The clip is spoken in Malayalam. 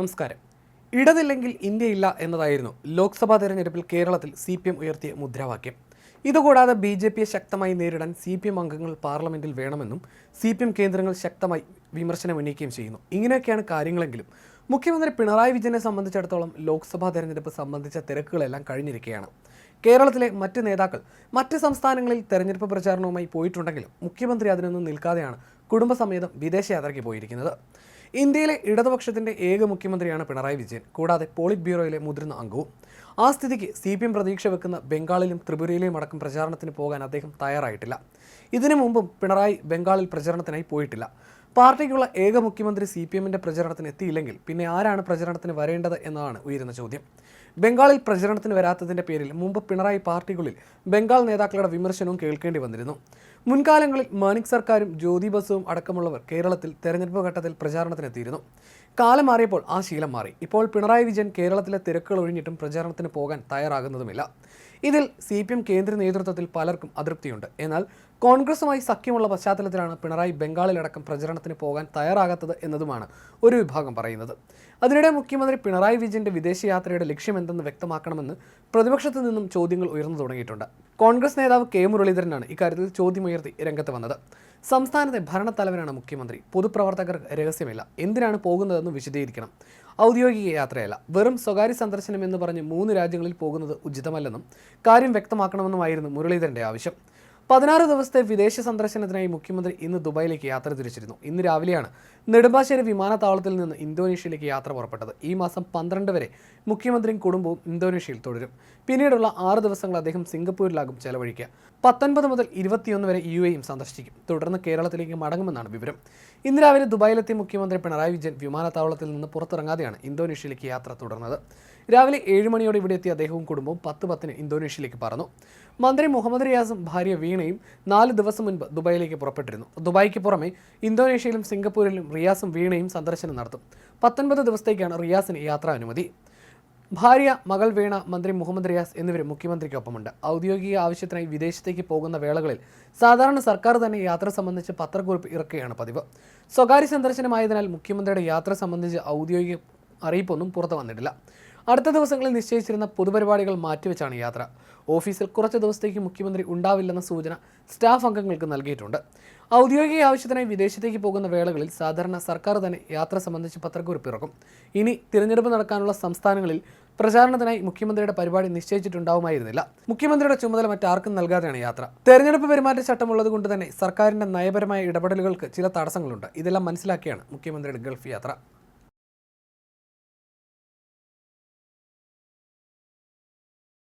നമസ്കാരം. ഇടതില്ലെങ്കിൽ ഇന്ത്യയില്ല എന്നതായിരുന്നു ലോക്സഭാ തെരഞ്ഞെടുപ്പിൽ കേരളത്തിൽ സി പി എം ഉയർത്തിയ മുദ്രാവാക്യം. ഇതുകൂടാതെ ബി ജെ പിയെ ശക്തമായി നേരിടാൻ സി പി എം അംഗങ്ങൾ പാർലമെന്റിൽ വേണമെന്നും സി പി എം കേന്ദ്രങ്ങൾ ശക്തമായി വിമർശനം ഉന്നയിക്കുകയും ചെയ്യുന്നു. ഇങ്ങനെയൊക്കെയാണ് കാര്യങ്ങളെങ്കിലും. മുഖ്യമന്ത്രി പിണറായി വിജയനെ സംബന്ധിച്ചിടത്തോളം ലോക്സഭാ തെരഞ്ഞെടുപ്പ് സംബന്ധിച്ച തിരക്കുകളെല്ലാം കഴിഞ്ഞിരിക്കുകയാണ്. കേരളത്തിലെ മറ്റ് നേതാക്കൾ മറ്റ് സംസ്ഥാനങ്ങളിൽ തെരഞ്ഞെടുപ്പ് പ്രചാരണവുമായി പോയിട്ടുണ്ടെങ്കിലും മുഖ്യമന്ത്രി അതിനൊന്നും നിൽക്കാതെയാണ് കുടുംബസമേതം വിദേശയാത്രയ്ക്ക് പോയിരിക്കുന്നത്. ഇന്ത്യയിലെ ഇടതുപക്ഷത്തിന്റെ ഏക മുഖ്യമന്ത്രിയാണ് പിണറായി വിജയൻ. കൂടാതെ പോളിറ്റ് ബ്യൂറോയിലെ മുതിർന്ന അംഗവും. ആ സ്ഥിതിക്ക് സി പി എം പ്രതീക്ഷ വെക്കുന്ന ബംഗാളിലും ത്രിപുരയിലെയും അടക്കം പ്രചാരണത്തിന് പോകാൻ അദ്ദേഹം തയ്യാറായിട്ടില്ല. ഇതിനു മുമ്പും പിണറായി ബംഗാളിൽ പ്രചരണത്തിനായി പോയിട്ടില്ല. പാർട്ടിക്കുള്ള ഏക മുഖ്യമന്ത്രി സി പി എമ്മിന്റെ പ്രചരണത്തിന് എത്തിയില്ലെങ്കിൽ പിന്നെ ആരാണ് പ്രചരണത്തിന് വരേണ്ടത് എന്നതാണ് ഉയരുന്ന ചോദ്യം. ബംഗാളിൽ പ്രചരണത്തിന് വരാത്തതിന്റെ പേരിൽ മുമ്പ് പിണറായി പാർട്ടികളിൽ ബംഗാൾ നേതാക്കളുടെ വിമർശനവും കേൾക്കേണ്ടി വന്നിരുന്നു. മുൻകാലങ്ങളിൽ മാണിക് സർക്കാരും ജ്യോതി ബസുവും അടക്കമുള്ളവർ കേരളത്തിൽ തെരഞ്ഞെടുപ്പ് ഘട്ടത്തിൽ പ്രചാരണത്തിനെത്തിയിരുന്നു. കാലം മാറിയപ്പോൾ ആ ശീലം മാറി. ഇപ്പോൾ പിണറായി വിജയൻ കേരളത്തിലെ തിരക്കുകൾ ഒഴിഞ്ഞിട്ടും പ്രചാരണത്തിന് പോകാൻ തയ്യാറാകുന്നതുമില്ല. ഇതിൽ സി പി എം കേന്ദ്ര നേതൃത്വത്തിൽ പലർക്കും അതൃപ്തിയുണ്ട്. എന്നാൽ കോൺഗ്രസുമായി സഖ്യമുള്ള പശ്ചാത്തലത്തിലാണ് പിണറായി ബംഗാളിലടക്കം പ്രചരണത്തിന് പോകാൻ തയ്യാറാകാത്തത് എന്നതുമാണ് ഒരു വിഭാഗം പറയുന്നത്. അതിനിടെ മുഖ്യമന്ത്രി പിണറായി വിജയന്റെ വിദേശയാത്രയുടെ ലക്ഷ്യമെന്തെന്ന് വ്യക്തമാക്കണമെന്ന് പ്രതിപക്ഷത്തു നിന്നും ചോദ്യങ്ങൾ ഉയർന്നു തുടങ്ങിയിട്ടുണ്ട്. കോൺഗ്രസ് നേതാവ് കെ മുരളീധരനാണ് ഇക്കാര്യത്തിൽ ചോദ്യമുയർത്തി രംഗത്ത് വന്നത്. സംസ്ഥാനത്തെ ഭരണത്തലവനാണ് മുഖ്യമന്ത്രി. പൊതുപ്രവർത്തകർ രഹസ്യമില്ല. എന്തിനാണ് പോകുന്നതെന്ന് വിശദീകരിക്കണം. ഔദ്യോഗിക യാത്രയല്ല. വെറും സ്വകാര്യ സന്ദർശനം എന്ന് പറഞ്ഞ് മൂന്ന് രാജ്യങ്ങളിൽ പോകുന്നത് ഉചിതമല്ലെന്നും കാര്യം വ്യക്തമാക്കണമെന്നുമായിരുന്നു മുരളീധരന്റെ ആവശ്യം. പതിനാറ് ദിവസത്തെ വിദേശ സന്ദർശനത്തിനായി മുഖ്യമന്ത്രി ഇന്ന് ദുബായിലേക്ക് യാത്ര തിരിച്ചിരുന്നു. ഇന്ന് രാവിലെയാണ് നെടുമ്പാശ്ശേരി വിമാനത്താവളത്തിൽ നിന്ന് ഇന്തോനേഷ്യയിലേക്ക് യാത്ര പുറപ്പെട്ടത്. ഈ മാസം പന്ത്രണ്ട് വരെ മുഖ്യമന്ത്രിയും കുടുംബവും ഇന്തോനേഷ്യയിൽ തുടരും. പിന്നീടുള്ള ആറ് ദിവസങ്ങൾ അദ്ദേഹം സിംഗപ്പൂരിലാകും ചെലവഴിക്കുക. പത്തൊൻപത് മുതൽ ഇരുപത്തിയൊന്ന് വരെ യു എയും സന്ദർശിക്കും. തുടർന്ന് കേരളത്തിലേക്ക് മടങ്ങുമെന്നാണ് വിവരം. ഇന്ന് രാവിലെ ദുബായിലെത്തിയ മുഖ്യമന്ത്രി പിണറായി വിജയൻ വിമാനത്താവളത്തിൽ നിന്ന് പുറത്തിറങ്ങാതെയാണ് ഇന്തോനേഷ്യയിലേക്ക് യാത്ര തുടർന്നത്. രാവിലെ ഏഴ് മണിയോടെ ഇവിടെ എത്തിയ അദ്ദേഹവും കുടുംബവും പത്ത് പത്തിന് ഇന്തോനേഷ്യയിലേക്ക് പറന്നു. മന്ത്രി മുഹമ്മദ് റിയാസും ഭാര്യ വീണയും നാല് ദിവസം മുൻപ് ദുബായിലേക്ക് പുറപ്പെട്ടിരുന്നു. ദുബായിക്ക് പുറമെ ഇന്തോനേഷ്യയിലും സിംഗപ്പൂരിലും റിയാസും വീണയും സന്ദർശനം നടത്തും. പത്തൊൻപത് ദിവസത്തേക്കാണ് റിയാസിന് യാത്രാ അനുമതി. ഭാര്യ മകൾ വീണ മന്ത്രി മുഹമ്മദ് റിയാസ് എന്നിവരും മുഖ്യമന്ത്രിക്കൊപ്പമുണ്ട്. ഔദ്യോഗിക ആവശ്യത്തിനായി വിദേശത്തേക്ക് പോകുന്ന വേളകളിൽ സാധാരണ സർക്കാർ തന്നെ യാത്ര സംബന്ധിച്ച് പത്രക്കുറിപ്പ് ഇറക്കുകയാണ് പതിവ്. സ്വകാര്യ സന്ദർശനമായതിനാൽ മുഖ്യമന്ത്രിയുടെ യാത്ര സംബന്ധിച്ച് ഔദ്യോഗിക അറിയിപ്പൊന്നും പുറത്തു വന്നിട്ടില്ല. അടുത്ത ദിവസങ്ങളിൽ നിശ്ചയിച്ചിരുന്ന പൊതുപരിപാടികൾ മാറ്റിവെച്ചാണ് യാത്ര. ഓഫീസിൽ കുറച്ച് ദിവസത്തേക്ക് മുഖ്യമന്ത്രി ഉണ്ടാവില്ലെന്ന സൂചന സ്റ്റാഫ് അംഗങ്ങൾക്ക് നൽകിയിട്ടുണ്ട്. ഔദ്യോഗിക ആവശ്യത്തിനായി വിദേശത്തേക്ക് പോകുന്ന വേളകളിൽ സാധാരണ സർക്കാർ തന്നെ യാത്ര സംബന്ധിച്ച് പത്രക്കുറിപ്പ് ഇറക്കും ഇനി തിരഞ്ഞെടുപ്പ് നടക്കാനുള്ള സംസ്ഥാനങ്ങളിൽ പ്രചാരണത്തിനായി മുഖ്യമന്ത്രിയുടെ പരിപാടി നിശ്ചയിച്ചിട്ടുണ്ടാവുമായിരുന്നില്ല. മുഖ്യമന്ത്രിയുടെ ചുമതല മറ്റാർക്കും നൽകാതെയാണ് യാത്ര. തെരഞ്ഞെടുപ്പ് പെരുമാറ്റച്ചട്ടം ഉള്ളത് കൊണ്ട് തന്നെ സർക്കാരിന്റെ നയപരമായ ഇടപെടലുകൾക്ക് ചില തടസ്സങ്ങളുണ്ട്. ഇതെല്ലാം മനസ്സിലാക്കിയാണ് മുഖ്യമന്ത്രിയുടെ ഗൾഫ് യാത്ര.